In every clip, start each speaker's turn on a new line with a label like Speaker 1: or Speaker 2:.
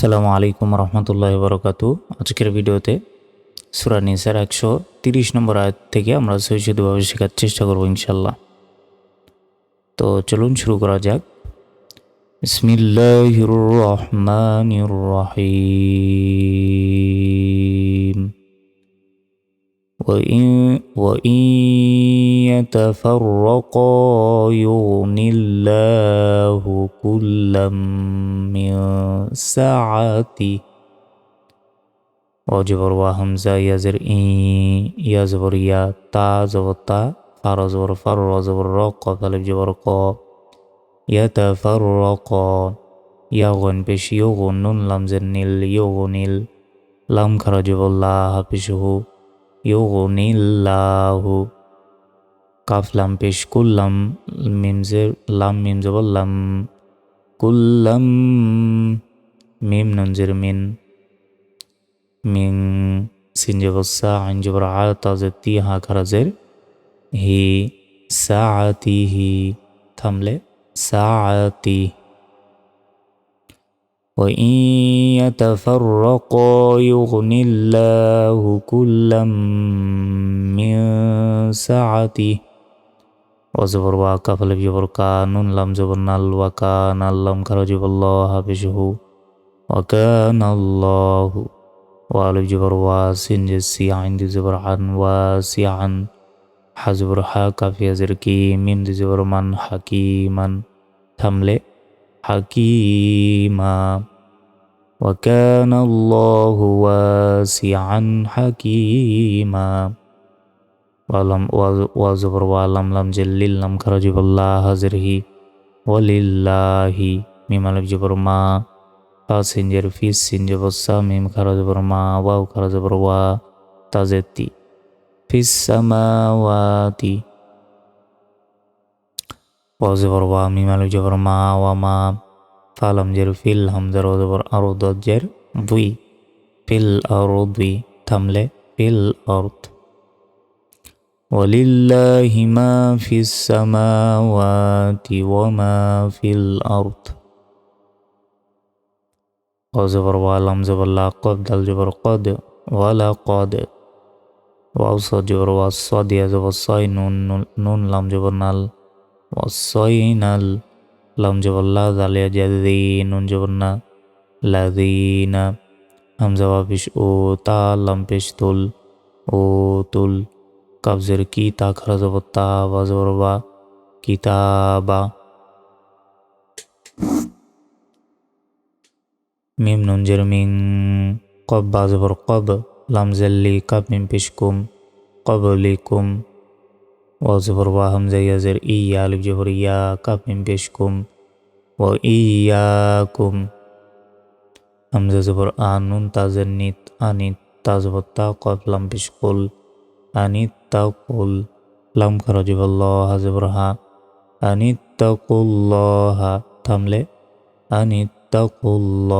Speaker 1: আসসালামু আলাইকুম রহমতুল্লাহ বরকাতু। আজকের ভিডিওতে সুরা নিসার একশো তিরিশ নম্বর আয়াত থেকে আমরা সৈশুদ্ধভাবে শেখার চেষ্টা করব ইনশাল্লাহ তো চলুন শুরু করা যাক। বিসমিল্লাহির রহমানির রহিম। وإن, وإن يتفرقا يغن الله كلا من سعته. وجبر وهمزة يزر إي يزبر يا تا زبر تا فر زبر فلب جبر قا يتفرقا يغن بش يغن لم زنل يغنل لم خرج الله بشه. ইউগনিল্লাহু। কাফ, লাম, পেশ কুল্লাম মিমজের লাম, মিম জবল্লাম কুল্লাম, মিম নঞ্জের মিন। মিং সিন জবসা আইন জবর আ তাজের তি, হা খারাজের হি সাআতিহি থামলে সাআতি وإن يتفرقا يغن الله كلا من سعته. وزبر واقع فلبجبر كانون لم زبرنا الوكان اللهم كرجب الله بشه. وكان الله. وعلى جبر واسن جسي عند زبر عن واسعا. حزبر حاك في زركي من زبر من حكيما. تملئ. حكيما وكان الله واسعا حكيما ولم وزبر ولم لم جلل لم خرج بالله هزره ولله ميم الف جبر ما فاسنجر في سنجر السا ميم خرج بر ما واو خرج بر وا تزتي في السماوات وزبر وامي مالو جبر ما وما فالم جر في الهم زر وزبر أرض جر بي في الأرض تملي في الأرض. ولله ما في السماوات وما في الأرض. وزبر والم زبر لا قد دل جبر قد ولا قد. وأوصى جبر والصاد زبر صاي نون, نون لم جبر نال. والصينا لم جبر الله ذال الذين نون جبرنا الذين هم جواب پیش او تا لم پیش تل او تل قبضر کی تا خرا زبر تا و زبر با کتابا میم نون جر من قب با زبر قب لم زلی قب من پیش کم قبلکم ওয়াজবর ওয়া হামজা ইয়াজের ইয়া আলিফ জবর ইয়া কাফিম পেশ কুম ও ইয়া কুম হামজা জবর আনুন তাজের নিত আনিত তাজবর তা কফ লাম পেশ কুল আনিত তা কুল লাম খারা জবর ল হা আনিত তা কুল হা থামলে আনিত তা কুল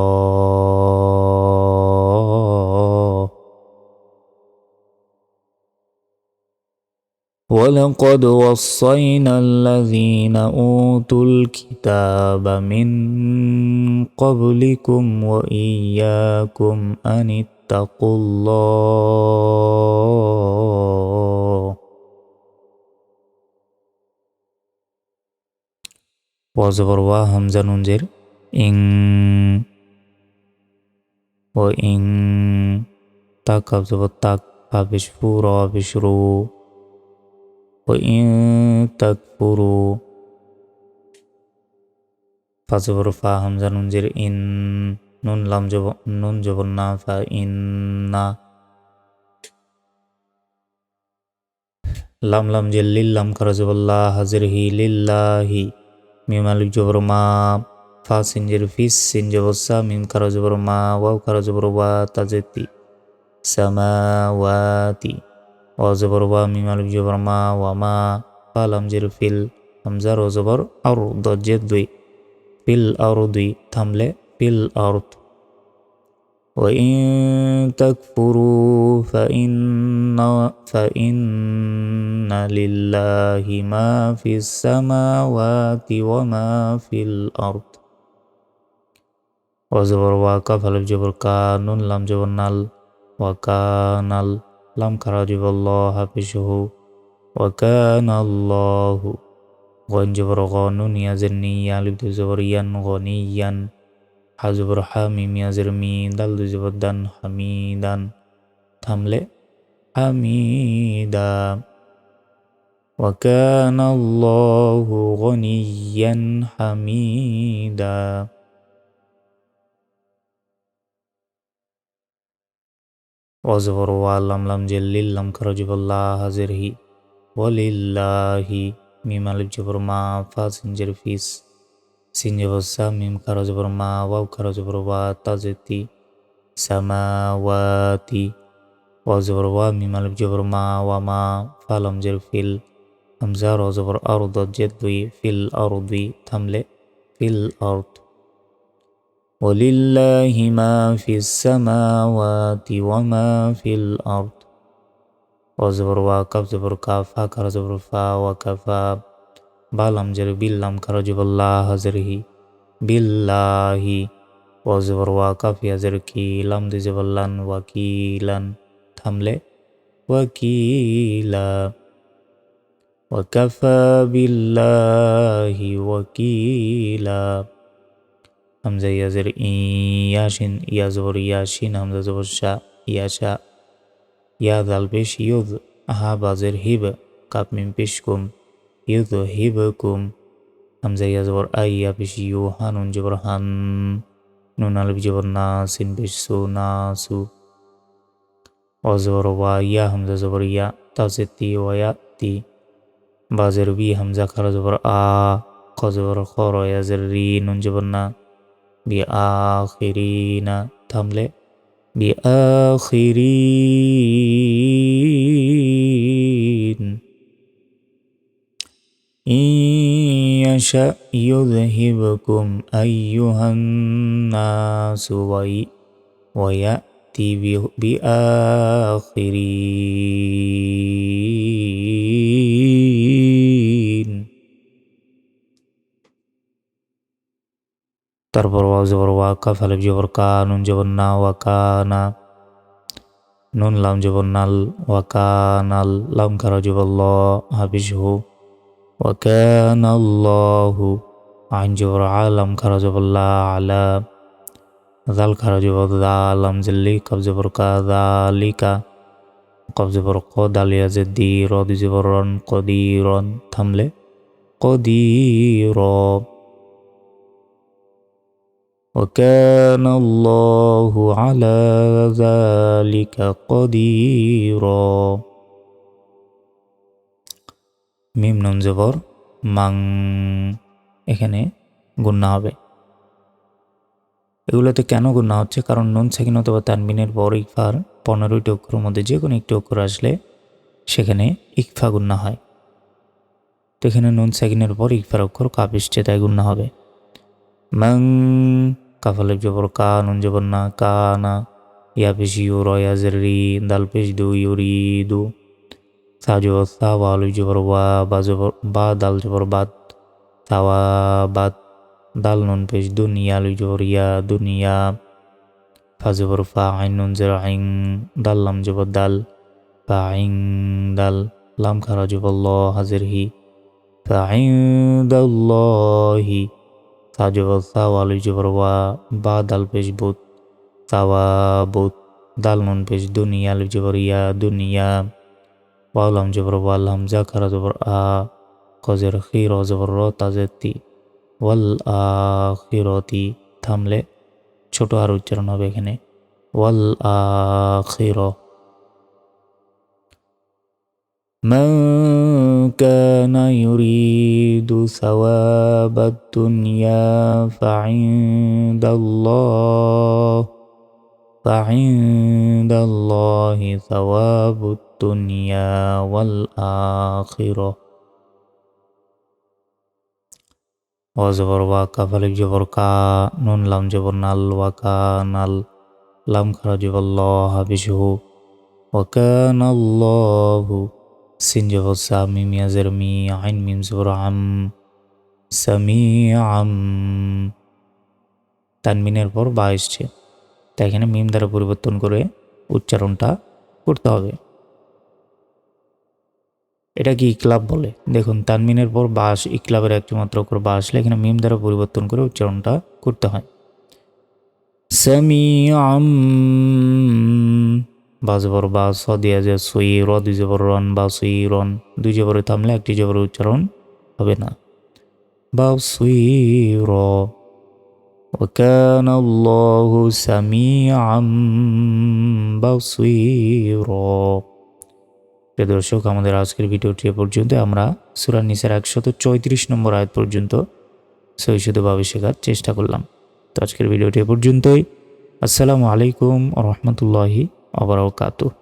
Speaker 1: ولقد وصينا الذين أوتوا الكتاب من قبلكم وإياكم أن اتقوا الله وزبر وهمزة ننزر إن وإن تاك زبر تاك فبشفورا بشرو وإن تكفروا فزبر فا همزة ننجر إن নুন লাম জব নুন জবর না ফা ইন্না লাম লাম জে লিল্লাম খারা জবল্লাহ হাজির হি লিল্লাহি মিম আলিফ জবর মা ফা সিনজের ফিস সিন জবর সা মিম খারা জবর মা ওয়াও খারা জবর ওয়া তাজেতি সামাওয়াতি وزبر با ميم الف جبر ما وما قال أمجر في الهمزة وزبر أرض ضجت دوي في الأرض تملي في الأرض. وإن تكفروا فإن, فإن لله ما في السماوات وما في الأرض. وزبر وكفل الجبر كانون لم جبر جبرنال وكانال লাম জবর নাল ওয়া কানাল লাম খারা জবর ল হাফিজহু ওয়া কানাল্লাহু গন জবর গ নুন ইয়াজের নি আলিফ দু জবর ইয়ান গনিয়ান হা জবর হা মিম ইয়াজের মি দাল দু জবর দান হামিদান থামলে হামিদা وكان الله غنيا حميدا ওয়াজবর ওয়াল আমলাম জেল লিল্লাম খারজিবল্লাহ হাজের হি ওয়ালিল্লাহি মিম আলিফ জবর মা ফা সিনজের ফিস। সিনজবর সা মিম খারজবর মা ওয়াও খারজবর ওয়া তাজেতি সামাওয়াতি। ওয়াজবর ওয়া মিম আলিফ জবর মা ওয়া মা ফা লামজের ফিল। হামজা রজবর আর দুই ফিল আর দুই থামলে ফিল আর্থ ولله ما في السماوات وما في الأرض. وزبر وكف زبر كاف كر زبر فا وكفا بالام جر باللام كرجب الله هزره بالله. وزبر وكف يزر كي لام دي زبر لأن وكيلا تملي. وكيلا. وكفى بالله وكيلا. হামজা ইয়াজের ইয়াসিন, ইয়াজবর ইয়াসিন, হামজা জবর শাহ ইয়াশা ইয়া দাল পেশ, ইউদ হা বাজের হিব, কাপ মিম পেশ কুম, ইউদ হিব কুম। হামজা ইয়াজবর আই, ইয়া পেশ ইউ হানুন জবর হান নুন আলব জবর না সিন পেশ সু, না সু। অজবর ওয়া ইয়া, হামজা জবর ইয়া তাজে তি ওয়া তি। বাজের বি, হামজা খারা জবর আ খ জবর খ র ইয়াজের রি, নুন জবর না। بآخرين. تملئ بآخرين. إن يشأ يذهبكم أيها الناس ويأتي بآخرين. তারপর ওয়াও জবর ওয়া কাফ আলিফ জবর কা নুন জবর না ওয়া কানা নুন লাম জবর নাল ওয়া কানাল লাম খারা জবর ল হাফিজ হু ওয়া কানাল্লাহু আইন জবর আলাম খারা জবর লা আলা জাল খারা জবর দা লাম জিল্লি কব জবর কা দালিকা কব জবর ক দালিয়া জেদি وكان الله على ذلك قديرا মিম নুন জবর মাং এখানে গুন্না হবে এগুলোতে কেন গুন্না হচ্ছে কারণ নুন সেকিন অথবা তানবিনের পর ইকফার পনেরোটি অক্ষরের মধ্যে যে কোনো একটি অক্ষর আসলে সেখানে ইকফা গুন্না হয় তো এখানে নুন সেকিনের পর ইকফার অক্ষর কাপিসছে তাই গুন্না হবে মাং কাফালিফ জবর কা নুন জবর না কা না ইয়া পেশ ইউ রয়া রি দাল পেশ দু ইউরি দু সা জবর সা ওয়ালু জবর ওয়া বা জবর বা দাল জবর বাদ তাওয়া বাদ দাল নুন পেশ দুনিয়া লু জবর ইয়া দুনিয়া ফা জবর ফা আইন নুন জের আইন দাল লাম জবর দাল ফা আইন দাল লাম খারা জবর ল হাজির হি ফা আইন পেশ বুত সাওয়া বুত দাল নুন পেশ দুনিয়া আলিফ জবর ইয়া দুনিয়া ওয়ালাম জবর ওয়াল হামজা খারা জবর আ কজের খির জবর র তাজেতি, ওয়াল আখিরতি, থামলে ছোট আর উচ্চারণ হবে এখানে, ওয়াল আখির। من كان يريد ثواب الدنيا فعند الله فعند الله ثواب الدنيا والآخرة وزبر واكا فلك جبر نون لم جبر نال وكا نال لم خرج الله بشه وكان الله জবর সা মিম ইয়াজের মি আইন মিম জবর আম সামিআম তানমিনের পর বা এসছে তাই এখানে মিম দ্বারা পরিবর্তন করে উচ্চারণটা করতে হবে এটা কি ইকলাব বলে দেখুন তানমিনের পর বাস ইকলাবের একটি মাত্র অক্ষর বা আসলে এখানে মিম দ্বারা পরিবর্তন করে উচ্চারণটা করতে হয় সামিআম বা জবর বা স দিয়া যায় সই র দুই জবর রন বা সই রন দুই জবরে থামলে একটি জবরের উচ্চারণ হবে না বা সই র وكان الله سميعا بصيرا প্রিয় দর্শক আমাদের আজকের ভিডিওটি এ পর্যন্ত আমরা সুরান নিসার একশত চৌত্রিশ নম্বর আয়াত পর্যন্ত সহিষ্ণুভাবে শেখার চেষ্টা করলাম তো আজকের ভিডিওটি এ পর্যন্তই আসসালামু আলাইকুম রহমতুল্লাহি আবরাকাতুহ